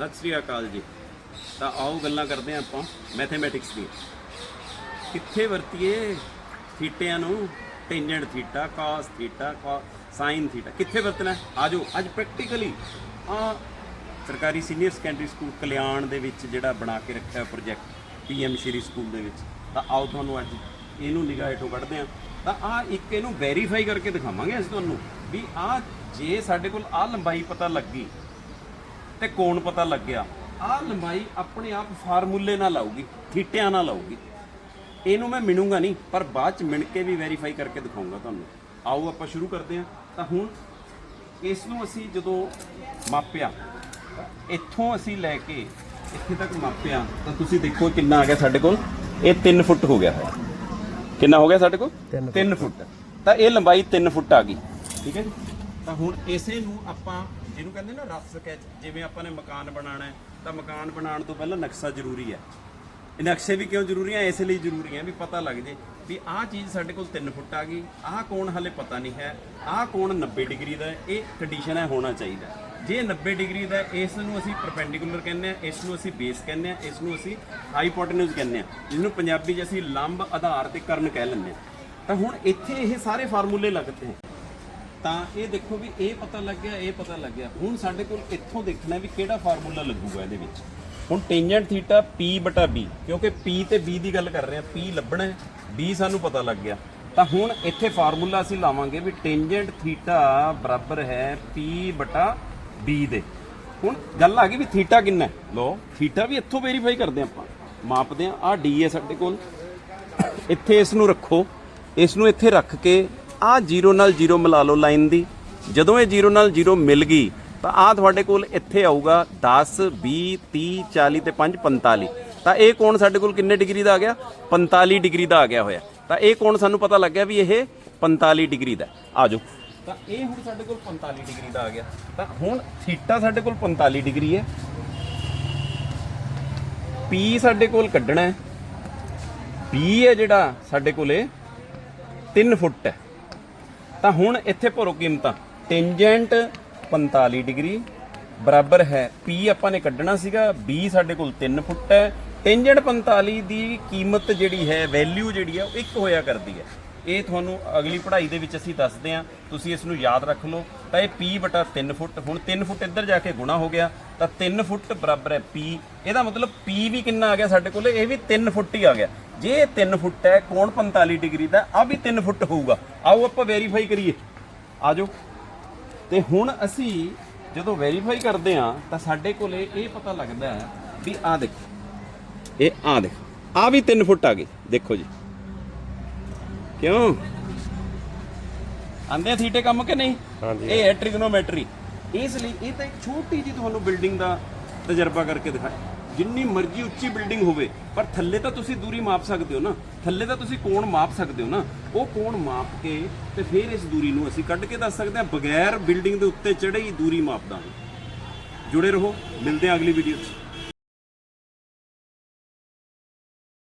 ਸਤਿ ਸ੍ਰੀ ਅਕਾਲ ਜੀ। ਤਾਂ ਆਓ ਗੱਲਾਂ ਕਰਦੇ ਹਾਂ ਆਪਾਂ ਮੈਥਮੈਟਿਕਸ ਦੀ ਕਿੱਥੇ ਵਰਤੀਏ ਥੀਟਿਆਂ ਨੂੰ? Tangent theta, cos theta sine theta. ਕਿੱਥੇ ਵਰਤਣਾ? ਹੈ? ਆਜੋ ਅੱਜ ਪ੍ਰੈਕਟੀਕਲੀ ਆ ਸਰਕਾਰੀ ਸੀਨੀਅਰ ਸੈਕੰਡਰੀ ਸਕੂਲ ਕਲਿਆਣ ਦੇ ਵਿੱਚ ਜਿਹੜਾ ਬਣਾ ਕੇ ਰੱਖਿਆ ਪ੍ਰੋਜੈਕਟ ਪੀਐਮ ਸ਼੍ਰੀ ਸਕੂਲ ਦੇ ਵਿੱਚ। ਤਾਂ ਆਓ ਤੁਹਾਨੂੰ ਅੱਜ ਇਹਨੂੰ ਨਿਗਾਹ ਹੇਠੋਂ ਕੱਢਦੇ ਹਾਂ। ਤਾਂ ਆ ਇੱਕ ਇਹਨੂੰ ਵੈਰੀਫਾਈ ਕਰਕੇ ਦਿਖਾਵਾਂਗੇ ਅਸੀਂ ਤੁਹਾਨੂੰ ਵੀ ਆ ਜੇ ਸਾਡੇ ਕੋਲ ਆ ਲੰਬਾਈ ਪਤਾ ਲੱਗੀ ਤੇ ਕੋਣ ਪਤਾ ਲੱਗਿਆ? ਆਹ ਲੰਬਾਈ ਆਪਣੇ ਆਪ ਫਾਰਮੂਲੇ ਨਾਲ ਆਊਗੀ ਥੀਟਿਆਂ ਨਾਲ ਆਊਗੀ। ਇਹਨੂੰ ਮੈਂ ਮਿਣੂੰਗਾ ਨਹੀਂ ਪਰ ਬਾਅਦ ਚ ਮਿਣ ਕੇ ਵੀ ਵੈਰੀਫਾਈ ਕਰਕੇ ਦਿਖਾਉਂਗਾ ਤੁਹਾਨੂੰ। ਆਓ ਆਪਾਂ ਸ਼ੁਰੂ ਕਰਦੇ ਹਾਂ। ਤਾਂ ਹੁਣ ਇਸ ਨੂੰ ਅਸੀਂ ਜਦੋਂ ਮਾਪਿਆ ਇੱਥੋਂ ਅਸੀਂ ਲੈ ਕੇ ਇੱਥੇ ਤੱਕ ਮਾਪਿਆ ਤਾਂ ਤੁਸੀਂ ਦੇਖੋ ਕਿੰਨਾ ਆ ਗਿਆ ਸਾਡੇ ਕੋਲ। ਇਹ 3 ਫੁੱਟ ਹੋ ਗਿਆ ਹੈ ਕਿੰਨਾ ਹੋ ਗਿਆ ਸਾਡੇ ਕੋਲ? 3 ਫੁੱਟ। ਤਾਂ ਇਹ ਲੰਬਾਈ 3 ਫੁੱਟ ਆ ਗਈ। ਠੀਕ ਹੈ ਜੀ? ਤਾਂ ਹੁਣ ਇਸੇ ਨੂੰ ਆਪਾਂ ਜਿਹਨੂੰ ਕਹਿੰਦੇ ਨਾ ਰਫ ਸਕੈਚ ਜਿਵੇਂ ਆਪਾਂ ਨੇ ਮਕਾਨ ਬਣਾਉਣਾ ਹੈ, ਤਾਂ ਮਕਾਨ ਬਣਾਉਣ ਤੋਂ ਪਹਿਲਾਂ ਨਕਸ਼ਾ ਜ਼ਰੂਰੀ ਹੈ। ਇਹ ਨਕਸ਼ੇ ਵੀ ਕਿਉਂ ਜ਼ਰੂਰੀ ਹੈ? ਇਸ ਲਈ ਜ਼ਰੂਰੀ ਹੈ ਵੀ ਪਤਾ ਲੱਗ ਜੇ ਵੀ ਆਹ ਚੀਜ਼ ਸਾਡੇ ਕੋਲ 3 ਫੁੱਟ ਆ ਗਈ, ਆਹ ਕੋਣ ਹਲੇ ਪਤਾ ਨਹੀਂ ਹੈ, ਆਹ ਕੋਣ 90 ਡਿਗਰੀ ਦਾ ਇਹ ਕੰਡੀਸ਼ਨ ਹੈ, ਹੋਣਾ ਚਾਹੀਦਾ ਜੇ 90 ਡਿਗਰੀ ਦਾ ਇਸ ਨੂੰ ਅਸੀਂ ਪਰਪੈਂਡੀਕੂਲਰ ਕਹਿੰਦੇ ਆ ਇਸ ਨੂੰ ਅਸੀਂ ਬੇਸ ਕਹਿੰਦੇ ਆ ਇਸ ਨੂੰ ਅਸੀਂ ਹਾਈਪੋਟੇਨਸ ਕਹਿੰਦੇ ਆ ਜਿਹਨੂੰ ਪੰਜਾਬੀ 'ਚ ਅਸੀਂ ਲੰਬ ਆਧਾਰ ਤੇ ਕਰਨ ਕਹਿ ਲੈਂਦੇ ਆ ਤਾਂ ਹੁਣ ਇੱਥੇ ਇਹ ਸਾਰੇ ਫਾਰਮੂਲੇ ਲੱਗਦੇ ਹਨ ਤਾਂ ਇਹ ਦੇਖੋ ਵੀ ਇਹ ਪਤਾ ਲੱਗ ਗਿਆ, ਇਹ ਪਤਾ ਲੱਗ ਗਿਆ। ਹੁਣ ਸਾਡੇ ਕੋਲ ਇੱਥੋਂ ਦੇਖਣਾ ਵੀ ਕਿਹੜਾ ਫਾਰਮੂਲਾ ਲੱਗੂਗਾ ਇਹਦੇ ਵਿੱਚ। ਹੁਣ ਟੈਂਜੈਂਟ ਥੀਟਾ p ਬਟਾ b, ਕਿਉਂਕਿ p ਤੇ b ਦੀ ਗੱਲ ਕਰ ਰਹੇ ਹਾਂ, p ਲੱਭਣਾ ਹੈ, b ਸਾਨੂੰ ਪਤਾ ਲੱਗ ਗਿਆ। ਤਾਂ ਹੁਣ ਇੱਥੇ ਫਾਰਮੂਲਾ ਅਸੀਂ ਲਾਵਾਂਗੇ ਵੀ ਟੈਂਜੈਂਟ ਥੀਟਾ ਬਰਾਬਰ ਹੈ p ਬਟਾ b ਦੇ। ਹੁਣ ਗੱਲ ਆ ਗਈ ਵੀ ਥੀਟਾ ਕਿੰਨਾ ਹੈ। ਲੋ ਥੀਟਾ ਵੀ ਇੱਥੋਂ ਵੈਰੀਫਾਈ ਕਰਦੇ ਹਾਂ ਆਪਾਂ। ਮਾਪਦੇ ਹਾਂ ਆ d ਹੈ ਸਾਡੇ ਕੋਲ। ਇੱਥੇ ਇਸ ਨੂੰ ਰੱਖੋ, ਇਸ ਨੂੰ ਇੱਥੇ ਰੱਖ ਕੇ ਆ ਜ਼ੀਰੋ ਨਾਲ ਜ਼ੀਰੋ ਮਿਲਾ ਲਓ ਲਾਈਨ ਦੀ। ਜਦੋਂ ਇਹ ਜ਼ੀਰੋ ਨਾਲ ਜ਼ੀਰੋ ਮਿਲ ਗਈ, ਤਾਂ ਆ ਤੁਹਾਡੇ ਕੋਲ ਇੱਥੇ ਆਊਗਾ 10 20 30 40 ਤੇ 5 45 ਤਾਂ ਇਹ ਕੋਣ ਸਾਡੇ ਕੋਲ ਕਿੰਨੇ ਡਿਗਰੀ ਦਾ ਆ ਗਿਆ? 45 ਡਿਗਰੀ ਦਾ ਆ ਗਿਆ ਹੋਇਆ। ਤਾਂ ਇਹ ਕੋਣ ਸਾਨੂੰ ਪਤਾ ਲੱਗਿਆ ਵੀ ਇਹ 45 ਡਿਗਰੀ ਦਾ ਆ ਜਾਓ। ਤਾਂ ਇਹ ਹੁਣ ਸਾਡੇ ਕੋਲ 45 ਡਿਗਰੀ ਦਾ ਆ ਗਿਆ। ਤਾਂ ਹੁਣ ਥੀਟਾ ਸਾਡੇ ਕੋਲ 45 ਡਿਗਰੀ ਹੈ। P ਸਾਡੇ ਕੋਲ ਕੱਢਣਾ ਹੈ। B ਹੈ ਜਿਹੜਾ ਸਾਡੇ ਕੋਲੇ 3 ਫੁੱਟ ਹੈ। ਤਾਂ ਹੁਣ ਇੱਥੇ ਭਰੋ ਕੀਮਤਾਂ। ਟੈਂਜੈਂਟ 45 ਡਿਗਰੀ, ਬਰਾਬਰ ਹੈ P ਆਪਾਂ ਨੇ ਕੱਢਣਾ ਸੀਗਾ, B ਸਾਡੇ ਕੋਲ 3 ਫੁੱਟ ਹੈ। ਟੈਂਜੈਂਟ 45 ਦੀ ਕੀਮਤ ਜਿਹੜੀ ਹੈ ਵੈਲਿਊ ਜਿਹੜੀ ਹੈ, ਉਹ ਇੱਕ ਹੋਇਆ ਕਰਦੀ ਹੈ। ਇਹ ਤੁਹਾਨੂੰ ਅਗਲੀ ਪੜ੍ਹਾਈ ਦੇ ਵਿੱਚ ਅਸੀਂ ਦੱਸਦੇ ਹਾਂ। ਤੁਸੀਂ ਇਸ ਨੂੰ ਯਾਦ ਰੱਖ ਲਓ। ਤਾਂ ਇਹ P ਬਟਾ 3 ਫੁੱਟ, ਹੁਣ 3 ਫੁੱਟ ਇੱਧਰ ਜਾ ਕੇ ਗੁਣਾ ਹੋ ਗਿਆ, ਤਾਂ 3 ਫੁੱਟ ਬਰਾਬਰ ਹੈ P ਇਹਦਾ ਮਤਲਬ P ਵੀ ਕਿੰਨਾ ਆ ਗਿਆ ਸਾਡੇ ਕੋਲ? ਇਹ ਵੀ 3 ਫੁੱਟ ਹੀ ਆ ਗਿਆ। ਜੇ ਇਹ 3 ਫੁੱਟ ਹੈ ਕੋਣ 45 ਡਿਗਰੀ ਦਾ? ਆ ਵੀ 3 ਫੁੱਟ ਹੋਊਗਾ। ਆਓ ਆਪਾਂ ਵੈਰੀਫਾਈ ਕਰੀਏ। ਆਜੋ ਤੇ ਹੁਣ ਅਸੀਂ ਜਦੋਂ ਵੈਰੀਫਾਈ ਕਰਦੇ ਆ ਤਾਂ ਸਾਡੇ ਕੋਲੇ ਇਹ ਪਤਾ ਲੱਗਦਾ ਹੈ ਵੀ ਆ ਦੇਖੋ। ਇਹ ਆ ਦੇਖੋ। ਆ ਵੀ 3 ਫੁੱਟ ਆ ਗਏ। ਦੇਖੋ ਜੀ। ਕਿਉਂ? ਆਂਦੇ ਥੀਟੇ ਕੰਮ ਕਿ ਨਹੀਂ? ਹਾਂਜੀ। ਇਹ ਹੈ ਟ੍ਰਿਗਨੋਮੈਟਰੀ ਇਸ ਲਈ ਇਹ ਤਾਂ ਇੱਕ ਛੋਟੀ ਜੀ ਤੁਹਾਨੂੰ ਬਿਲਡਿੰਗ ਦਾ ਤਜਰਬਾ ਕਰਕੇ ਦਿਖਾਇਆ। ਜਿੰਨੀ ਮਰਜ਼ੀ ਉੱਚੀ ਬਿਲਡਿੰਗ ਹੋਵੇ, ਪਰ ਥੱਲੇ ਤਾਂ ਤੁਸੀਂ ਦੂਰੀ ਮਾਪ ਸਕਦੇ ਹੋ ਨਾ। ਥੱਲੇ ਤਾਂ ਤੁਸੀਂ ਕੋਣ ਮਾਪ ਸਕਦੇ ਹੋ ਨਾ। ਉਹ ਕੋਣ ਮਾਪ ਕੇ ਤੇ ਫਿਰ ਇਸ ਦੂਰੀ ਨੂੰ ਅਸੀਂ ਕੱਢ ਕੇ ਦੱਸ ਸਕਦੇ ਹਾਂ, ਬਗੈਰ ਬਿਲਡਿੰਗ ਦੇ ਉੱਤੇ ਚੜ੍ਹੇ ਹੀ ਦੂਰੀ ਮਾਪ ਦਾਂਗੇ ਜੁੜੇ ਰਹੋ, ਮਿਲਦੇ ਹਾਂ ਅਗਲੀ ਵੀਡੀਓ 'ਚ।